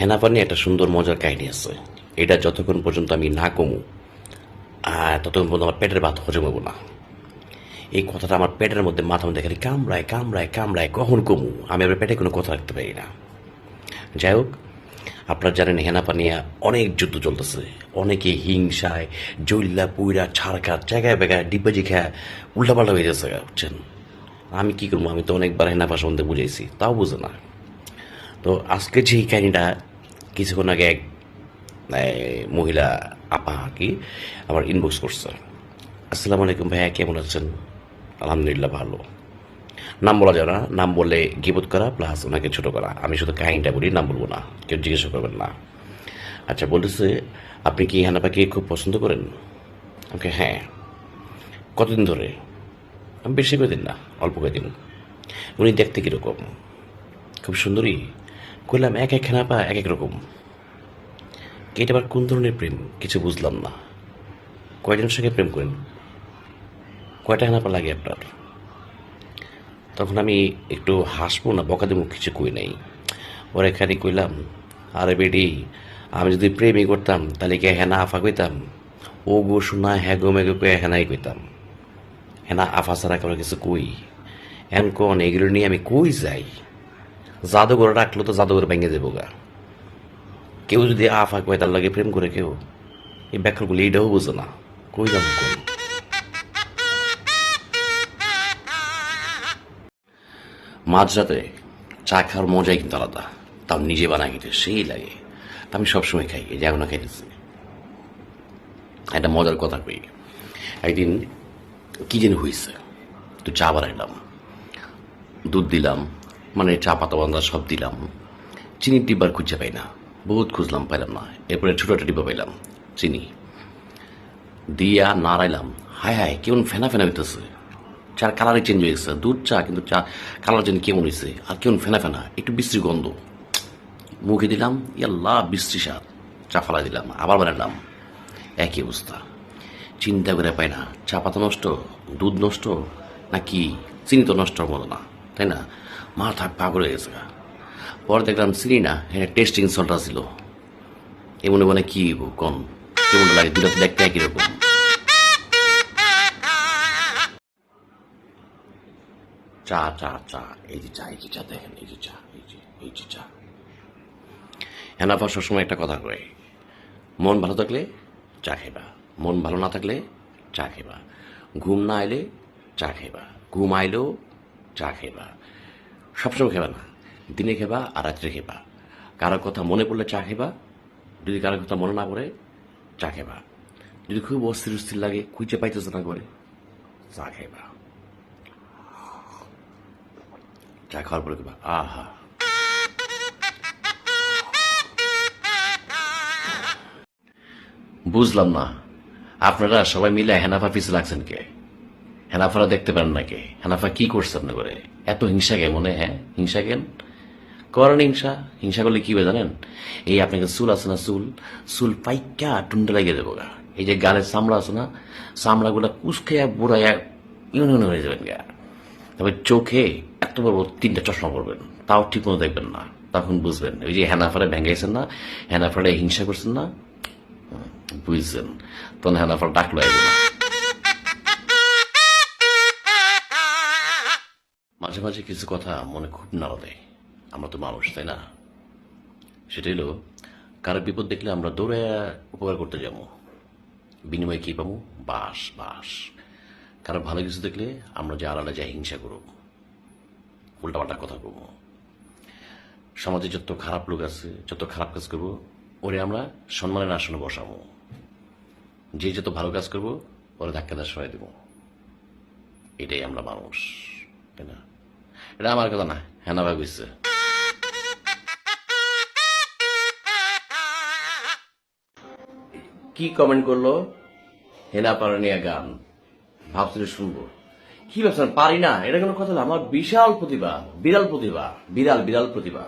হেনাপা নিয়ে একটা সুন্দর, মজার কাহিনী আছে। এটা যতক্ষণ পর্যন্ত আমি না কমু ততক্ষণ পর্যন্ত আমার পেটের ভাত হজম হব না। এই কথাটা আমার পেটের মধ্যে মাথা মধ্যে খালি কামড়ায় কামড়ায় কামড়ায়, কখন কমু? আমি আমার পেটে কোনো কথা রাখতে পারি না। যাই হোক, আপনারা জানেন হেনাপা নিয়ে অনেক যুদ্ধ চলতেছে। অনেকে হিংসায়, জৈল্লা, পুইরা ছাড়কা জায়গায় বেগায় ডিব্বাজি খায় উল্টাপাল্টা হয়ে যাচ্ছে, বুঝছেন? আমি কি করব? আমি তো অনেকবার হেনাপা সম্বন্ধে বুঝাইছি, তাও বুঝে না। তো আজকে যে কাহিনিটা কিছুক্ষণ আগে এক মহিলা আপা কি, আমার ইনবক্স করছে। আসসালামু আলাইকুম ভাইয়া, কেমন আছেন? আলহামদুলিল্লাহ ভালো। নাম বলা যাবে না, নাম বললে গিবোধ করা প্লাস ওনাকে ছোট করা। আমি শুধু কাহিনীটা বলি, নাম বলব না, কেউ জিজ্ঞাসা করবেন না। আচ্ছা বলতেছে, আপনি কি হানাপাকে খুব পছন্দ করেন? ওকে হ্যাঁ। কতদিন ধরে? বেশি কয়েকদিন না, অল্প কয়েকদিন উনি দেখতে কীরকম? খুব সুন্দরী? কইলাম এক এক হেনাপা এক এক রকম। এটা আবার কোন ধরনের প্রেম? কিছু বুঝলাম না। কয়জনের সঙ্গে প্রেম করেন? কয়টা হেনাপা লাগে আপনার? তখন আমি একটু হাসবো না, বকা দেবো, কিছু কই নাই। ওর এখানে কইলাম, আরে বেডি আমি যদি প্রেমই করতাম, তাহলে কি হেনা আফা কইতাম? ও গো শোনা হ্যাঁ গো মেগো কয়ে হেনাই কইতাম। হেনা আফা ছাড়া কারও কিছু কই? এন কোন এগুলো নিয়ে আমি কই যাই? জাদুঘরে রাখল তো জাদুঘর ভেঙে দেবো গা। কেউ যদি আফা কয় তার লাগে প্রেম করে কেউ, এই ব্যাখ্যাগুলি এইটাও বুঝে না। কই যাব মাঝরাতে চা খাওয়ার মজাই কিন্তু আলাদা। তাও নিজে বানাই খেতে সেই লাগে। তা আমি সবসময় খাই, এই এখনও খাইতেছি। একটা মজার কথা কই, একদিন কি যেন হয়েছে তো চা বানাইলাম, দুধ দিলাম মানে চা পাতা বান্ধা সব দিলাম। চিনির ডিব্বার খুঁজে পাই না। বহুত খুঁজলাম, পাইলাম না। এরপরে ছোটো একটা ডিব্বা পাইলাম, চিনি। দিয়া নাড়াইলাম। হায় হায়, কেমন ফেনা ফেনা হইতেছে। চার কালারে চেঞ্জ হয়ে গেছে। দুধ চা, কিন্তু চা, কালার চেঞ্জ কেমন হয়েছে আর কেমন ফেনা ফেনা? একটু বিশ্রী গন্ধ। মুখে দিলাম ইয়াল্লা বিশ্রী স্বাদ। চা ফালা দিলাম, আবার বানালাম। একই অবস্থা। চিন্তা করে পাই না, চা পাতা নষ্ট, দুধ নষ্ট, নাকি চিনি তো নষ্ট মতো না, তাই না? পাগল হয়ে গেছে পরে দেখলাম চিনি না হ্যাঁ টেস্টিং সল্টটা ছিল এমন মানে কি কম কেমন লাগে? দুটা দেখতে একই রকম। চা চা চা। এই যে চা, এই যে চা দেখেন, এই যে চা, এই যে এই যে চা। হেনাফা সবসময় একটা কথা কয়, মন ভালো থাকলে চা খেবা মন ভালো না থাকলে চা খেবা ঘুম না এলে চা খেবা ঘুম আইলেও চা খেবা সবসময় খেবা না। দিনে খেবা আর রাত্রে খেবা। কারও কথা মনে পড়লে চা খেবা। যদি কারও কথা মনে না পড়ে, চা খেবা। যদি খুব অস্থির অস্থির লাগে, খুঁজে পাইতেছে না করে চা খেবা। চা খাওয়ার পরে খেবা। আহা। বুঝলাম না। আপনারা সবাই মিলে হেনাফা পিছু লাগছেন কে? হেনাফারা দেখতে পারেন নাকি? হেনাফা কি করছে আপনি করে এত হিংসা কে মনে হ্যাঁ? হিংসা কেন? করেন হিংসা? হিংসা করলে কি জানেন? এই আপনাকে চুল আছে না চুল? চুল পাইকা টুন্ডে লাগিয়ে দেবো গা। এই যে গালের চামড়া আছে না, চামড়াগুলা কুচখাইয়া বুড়াইয়া ইউনিয়ন হয়ে যাবেন গা। তবে চোখে এত বড় তিনটা চশমা পড়বেন তাও ঠিক মতো দেখবেন না, তখন বুঝবেন। ওই যে হেনাফারে ভেঙেছেন না, হেনাফারে হিংসা করছেন না বুঝছেন। তখন হেনাফার ডাকলো আইবে না মাঝে মাঝে কিছু কথা মনে খুব নাড়া দেয়। আমরা তো মানুষ, তাই না? সেটা হলো, কারও বিপদ দেখলে আমরা দৌড়ে উপকার করতে যাব। বিনিময়ে কি পাবো? বাস বাস। কারও ভালো কিছু দেখলে আমরা যে আলাদা যাই হিংসা করব, উল্টাপাল্টা কথা করব সমাজে যত খারাপ লোক আছে, যত খারাপ কাজ করব, ওরে আমরা সম্মানের আসনে বসাবো। যে যত ভালো কাজ করব, ওরে ধাক্কা দেওয়া সরাই দেবো। এটাই আমরা মানুষ, তাই না? এটা আমার কথা না, হেনা ভাই কি কমেন্ট করল? হেনা পারানিয়া গান, ভাবছিল শুনব। কি ভাবছেন, পারি না? এটা কোনো কথা না, আমার বিশাল প্রতিভা বিরাল প্রতিভা বিরাল বিরাল প্রতিভা।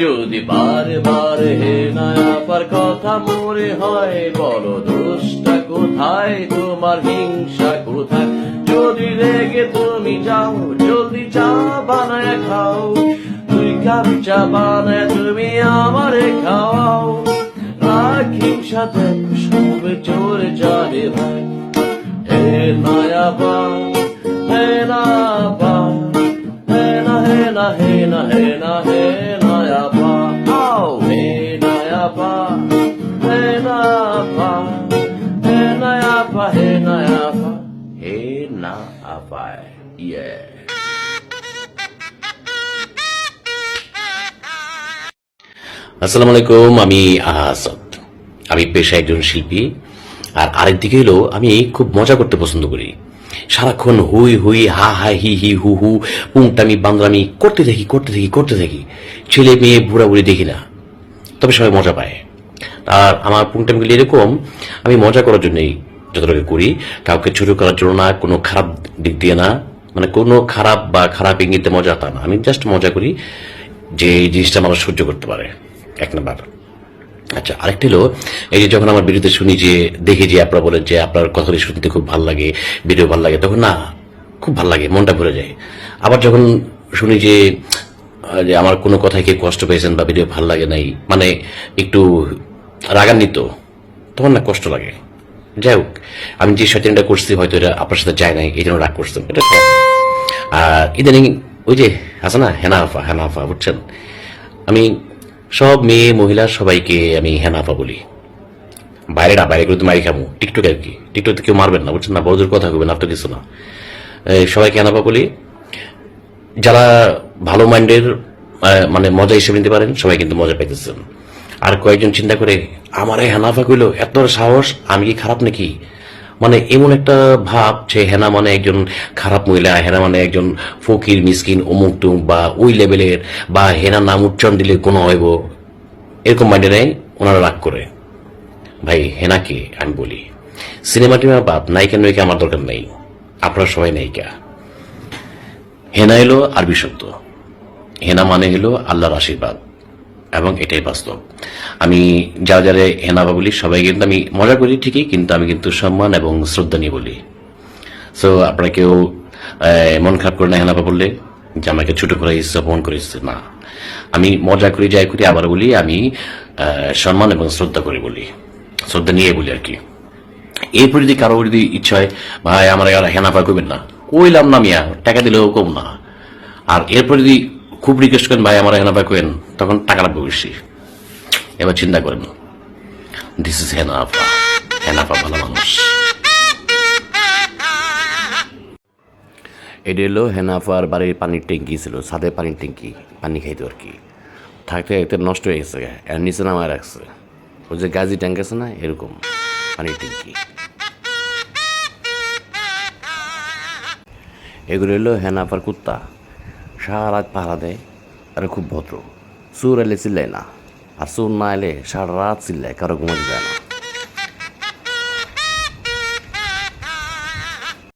যদি বারে বারে হে নায়াপার কথা মনে হয়, বলো দোষটা কোথায়? তোমার হিংসা কোথায়? যদি রেগে তুমি যাও জলদি চা বানায় খাও, দুই কাপ চা বানায় তুমি আমারে খাওয়াও। রাখিম সাথে সব চলে যাবে ভাই হে নায়াবা হে নায়াবা হে না হে না হে না হে না, হে আসসালামু আলাইকুম, আমি আসাদ। আমি পেশা একজন শিল্পী, আর আরেক দিকে হলো আমি খুব মজা করতে পছন্দ করি। সারাক্ষণ হুই হুই, হা হা, হি হি, হু হু, পুংটামি বান্দরামি করতে থাকি করতে থাকি করতে থাকি। ছেলে মেয়ে বুড়া বুড়ি দেখি না, তবে সবাই মজা পায়। আর আমার পুংটামিগুলি এরকম, আমি মজা করার জন্যই যতটুকু করি, কাউকে ছোট করার জন্য না, কোনো খারাপ দিক দিয়ে না মানে কোনো খারাপ বা খারাপ ইঙ্গিতে মজা তা না। আমি জাস্ট মজা করি যে এই জিনিসটা মানুষ সহ্য করতে পারে। এক নাম্বার। আচ্ছা আরেকটা হলো, এই যে যখন আমার ভিডিওতে শুনি যে, দেখি যে আপনারা বলেন যে আপনার কথাটি শুনতে খুব ভালো লাগে ভিডিও ভালো লাগে, তখন না, খুব ভালো লাগে, মনটা ভরে যায়। আবার যখন শুনি যে যে আমার কোনো কথায় কেউ কষ্ট পেয়েছেন বা ভিডিও ভালো লাগে নাই মানে একটু রাগান্বিত, তখন না কষ্ট লাগে। যাই হোক, আমি যে সচেতনটা করছি, হয়তো এটা আপনার সাথে যায় নাই, এই জন্য রাগ করছেন। এটা। আর ইদানিং ওই যে, আছে না, হেনাফা হেনাফা, বুঝছেন? আমি সব মেয়ে মহিলা সবাইকে আমি হেনাফা বলি। বাইরে না, বাইরে কিন্তু মারি খামু টিকটক আর কি। টিকটকে কেউ মারবেন না, বুঝছেন না? বড়দের কথা কবেন তো কিছু না। সবাইকে হেনাফা বলি। যারা ভালো মাইন্ডের মানে মজা হিসেবে নিতে পারেন, সবাই কিন্তু মজা পাইতেছেন। আর কয়েকজন চিন্তা করে, আমার এই হেনাফা কইলো, এত সাহস, আমি কি খারাপ নাকি? মানে এমন একটা ভাব যে হেনা মানে একজন খারাপ মহিলা, হেনা মানে একজন ফকির, মিসকিন, অমুক টুক বা ওই লেভেলের বা হেনা নাম উচ্চারণ দিলে কোনো হইব। এরকম মাইন্ডে নেই, ওনারা রাগ করে। ভাই হেনাকে আমি বলি সিনেমা টিমা বাদ নায়িকা নায়িকা আমার দরকার নেই? আপনারা সবাই নায়িকা হেনা এলো আরবি শব্দ। হেনা মানে হলো আল্লাহর আশীর্বাদ। এবং এটাই বাস্তব। আমি যারা যারা হেনাবা বলি, সবাই কিন্তু আমি মজা করি ঠিকই, কিন্তু আমি কিন্তু সম্মান এবং শ্রদ্ধা নিয়ে বলি। সো আপনারা কেউ মন খারাপ করে না হেনাবা বললে যে আমাকে ছোট করে ইচ্ছে অপমান করে ইচ্ছে না। আমি মজা করি, যাই করি, আবার বলি, আমি সম্মান এবং শ্রদ্ধা করে বলি। শ্রদ্ধা নিয়ে বলি আর কি। এরপর যদি কারও যদি ইচ্ছা হয়, ভাই, আমার আর হেনাফা করবেন না। কইলাম না মিয়া, টাকা দিলেও কম না। আর এরপর যদি খুব রিকোয়েস্ট করেন, ভাই, আমার হেনাফা করেন তখন টাকা লাগবে বেশি এবার চিন্তা করেন দিস ইজ হেনাফা হেনাফা ভালো মানুষ। এটা হলো হেনাফার বাড়ির পানির ট্যাঙ্কি ছিল ছাদে পানির ট্যাঙ্কি, পানি খাইতো আর কি। থাকতে থাকতে নষ্ট হয়ে গেছে, আর নিচে নামায় রাখছে। ওই যে গাজি ট্যাঙ্ক আছে না, এরকম পানির ট্যাঙ্কি। এগুলো হলো হেনাফার কুত্তা। সারা রাত পাহারা দেয়, আর খুব ভদ্র। চোর এলে চিল্লাই না আর চোর না এলে সারা রাত চিল্লায় কারও ঘুমাতে যায় না